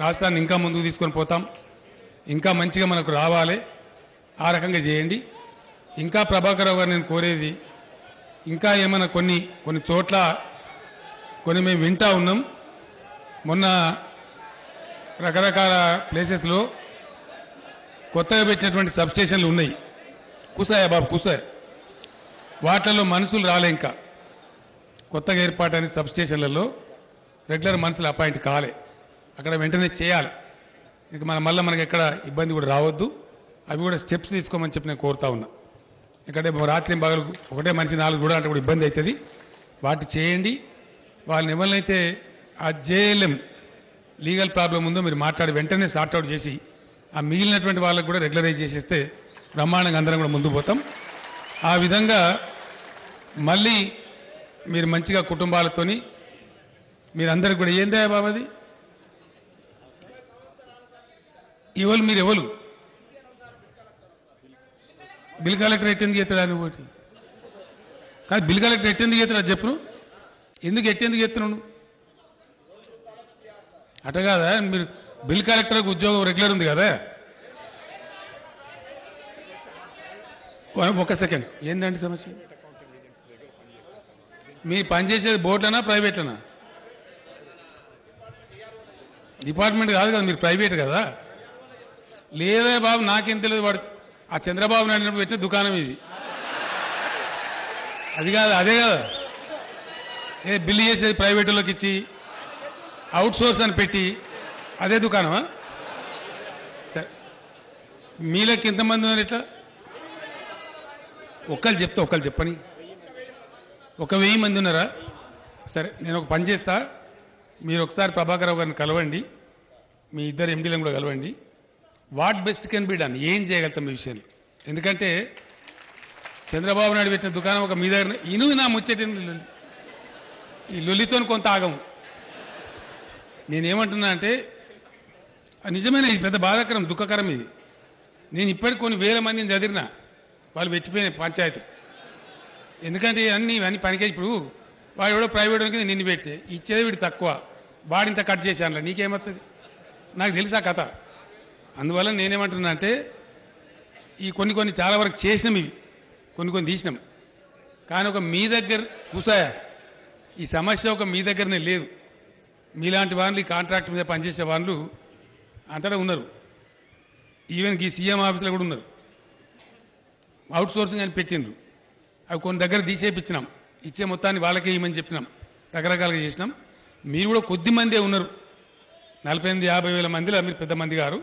రాష్ట్రాన్ని ఇంకా ముందుకు తీసుకొని పోతాం. ఇంకా మంచిగా మనకు రావాలి. ఆ రకంగా చేయండి. ఇంకా ప్రభాకర్ గారు నేను కోరేది ఇంకా ఏమైనా కొన్ని కొన్ని చోట్ల కొన్ని మేము వింటా ఉన్నాం. మొన్న రకరకాల ప్లేసెస్లో కొత్తగా పెట్టినటువంటి సబ్స్టేషన్లు ఉన్నాయి. కూసాయా బాబు కూసాయా వాటిల్లో మనుషులు రాలే ఇంకా. కొత్తగా ఏర్పాటైన సబ్స్టేషన్లలో రెగ్యులర్ మనుషులు అపాయింట్ కాలే. అక్కడ వెంటనే చేయాలి. ఇక మన మళ్ళీ మనకి ఎక్కడ ఇబ్బంది కూడా రావద్దు. అవి కూడా స్టెప్స్ తీసుకోమని చెప్పి నేను కోరుతా ఉన్నా. ఎందుకంటే రాత్రి బాగా ఒకటే మనిషి నాలుగు కూడా అంటే కూడా ఇబ్బంది అవుతుంది. వాటి చేయండి. వాళ్ళని ఎవరినైతే ఆ జేఎల్ఎం లీగల్ ప్రాబ్లం ఉందో మీరు మాట్లాడి వెంటనే సార్ట్అవుట్ చేసి ఆ మిగిలినటువంటి వాళ్ళకు కూడా రెగ్యులరైజ్ చేసేస్తే బ్రహ్మాండంగా అందరం కూడా ముందుకు పోతాం. ఆ విధంగా మళ్ళీ మీరు మంచిగా కుటుంబాలతోని మీరందరికి కూడా ఏందా బాబాది? ఇవాళ మీరు ఎవరు? బిల్ కలెక్టర్ ఎట్టెందుకు ఎత్తాడు అని ఒకటి? కాదు బిల్ కలెక్టర్ ఎట్టెందుకు ఎత్తాడు చెప్పు. ఎందుకు ఎట్టెందుకు ఎత్తున్నావు అట కాదా? మీరు బిల్ కలెక్టర్కి ఉద్యోగం రెగ్యులర్ ఉంది కదా? ఒక సెకండ్. ఏంటండి సమస్య? మీ పనిచేసేది బోర్డులనా ప్రైవేట్లనా? డిపార్ట్మెంట్ కాదు కదా మీరు ప్రైవేట్ కదా? లేదే బాబు నాకేం తెలియదు వాడు. ఆ చంద్రబాబు నాయుడు పెట్టిన దుకాణం ఇది. అది కాదు అదే కదా. ఏ బిల్లు చేసేది ప్రైవేటులోకి ఇచ్చి అవుట్ సోర్స్ అని పెట్టి అదే దుకాణమా? సరే. మీలోకి ఎంతమంది ఉన్నారు ఇట్లా? ఒక్కళ్ళు చెప్తా ఒక్కళ్ళు చెప్పని. ఒక వెయ్యి మంది ఉన్నారా? సరే నేను ఒక పని చేస్తా. మీరు ఒకసారి ప్రభాకర్ గారిని కలవండి. మీ ఇద్దరు ఎండీలను కూడా కలవండి. What best can be done? ఏం చేయగలుగుతాం ఈ విషయంలో? ఎందుకంటే చంద్రబాబు నాయుడు పెట్టిన దుకాణం ఒక మీ దగ్గర ఇను నా ముచ్చటి ఈ లొల్లితో కొంత ఆగము నేనేమంటున్నా అంటే నిజమైన ఇది పెద్ద బాధాకరం దుఃఖకరం ఇది. నేను ఇప్పటికి కొన్ని వేల మందిని చదివిన వాళ్ళు పెట్టిపోయిన పంచాయతీ. ఎందుకంటే ఇవన్నీ ఇవన్నీ పనికే ఇప్పుడు వాడు ఎవడో ప్రైవేట్ వాడికి నిన్ను పెట్టి. ఇచ్చేది వీడు తక్కువ. వాడింత కట్ చేశానులే నీకేమవుతుంది నాకు తెలుసా కథ. అందువల్ల నేనేమంటున్నా అంటే ఈ కొన్ని కొన్ని చాలా వరకు చేసినాం ఇవి. కొన్ని కొన్ని తీసినాం. కానీ ఒక మీ దగ్గర చూసాయా ఈ సమస్య ఒక మీ దగ్గరనే లేదు. మీలాంటి వాళ్ళు ఈ కాంట్రాక్ట్ మీద పనిచేసే వాళ్ళు అంతటా ఉన్నారు. ఈవెన్ ఈ సీఎం ఆఫీసులో కూడా ఉన్నారు. అవుట్ సోర్సింగ్ అని పెట్టిండ్రు. అవి కొన్ని దగ్గర తీసేపించినాం ఇచ్చే మొత్తాన్ని వాళ్ళకే ఇవ్వమని చెప్పినాం. రకరకాలుగా చేసినాం. మీరు కూడా కొద్ది మందే ఉన్నారు. నలభై ఎనిమిది యాభై వేల మందిలో మీరు పెద్ద మంది గారు.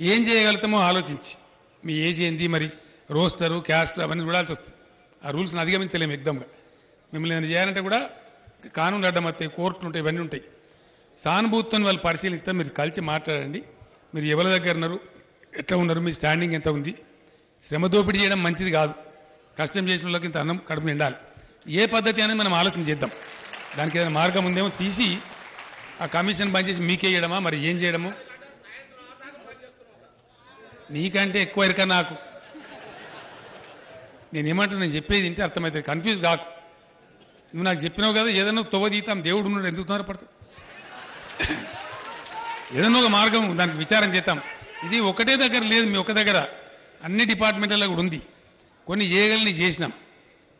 ఏం చేయగలుగుతామో ఆలోచించి. మీ ఏజ్ ఏంది మరి? రోస్టరు క్యాస్ట్ అవన్నీ చూడాల్సి వస్తుంది. ఆ రూల్స్ని అధిగమించలేము ఎగ్దమ్గా మిమ్మల్ని ఏమైనా చేయాలంటే కూడా కానూన్లు అడ్డం వస్తాయి కోర్టులు ఉంటాయి ఇవన్నీ ఉంటాయి. సానుభూతితో వాళ్ళు పరిశీలిస్తే మీరు కలిసి మాట్లాడండి. మీరు ఎవరి దగ్గర ఉన్నారు? ఎట్లా ఉన్నారు? మీ స్టాండింగ్ ఎంత ఉంది? శ్రమ దోపిడీ చేయడం మంచిది కాదు. కష్టం చేసిన వాళ్ళకి ఇంత అన్నం కడుపు నిండాలి. ఏ పద్ధతి అనేది మనం ఆలోచన చేద్దాం. దానికి ఏదైనా మార్గం ఉందేమో తీసి ఆ కమిషన్ పనిచేసి మీకే చేయడమా మరి ఏం చేయడము? నీకంటే ఎక్కువ ఎరక నాకు. నేను ఏమంటున్నా నేను చెప్పేది ఏంటి అర్థమవుతుంది. కన్ఫ్యూజ్ కాకు. నువ్వు నాకు చెప్పినావు కదా ఏదైనా తొవ్వదీతాం దేవుడు ఉన్నాడు ఎందుకు తొందరపడతావు? ఏదైనా ఒక మార్గం దానికి విచారం చేద్దాం. ఇది ఒకటే దగ్గర లేదు మీ ఒక దగ్గర. అన్ని డిపార్ట్మెంట్లలో కూడా ఉంది. కొన్ని చేయగలని చేసినాం.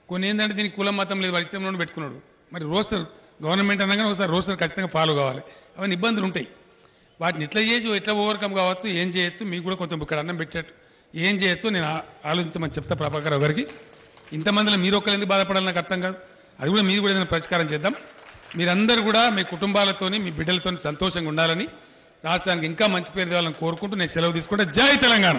కొన్ని ఏంటంటే దీనికి కులం మతం లేదు వారి ఇష్టంలో పెట్టుకున్నాడు. మరి రోస్టర్ గవర్నమెంట్ అనగానే ఒకసారి రోస్టర్ ఖచ్చితంగా ఫాలో కావాలి. అవన్నీ ఇబ్బందులు ఉంటాయి. వాటిని ఎట్లా చేసి ఎట్లా ఓవర్కమ్ కావచ్చు ఏం చేయొచ్చు మీకు కూడా కొంచెం ఇక్కడ అన్నం పెట్టేట్టు. ఏం చేయొచ్చు నేను ఆలోచించమని చెప్తా ప్రభాకర్ గారికి. ఇంతమందిలో మీరు ఒక్కరు ఎందుకు బాధపడాలి నాకు అర్థం కాదు. అది కూడా మీరు కూడా ఏదైనా పరిష్కారం చేద్దాం. మీరందరూ కూడా మీ కుటుంబాలతోని మీ బిడ్డలతోని సంతోషంగా ఉండాలని రాష్ట్రానికి ఇంకా మంచి పేరు తేవాలని కోరుకుంటూ నేను సెలవు తీసుకుంటే. జై తెలంగాణ!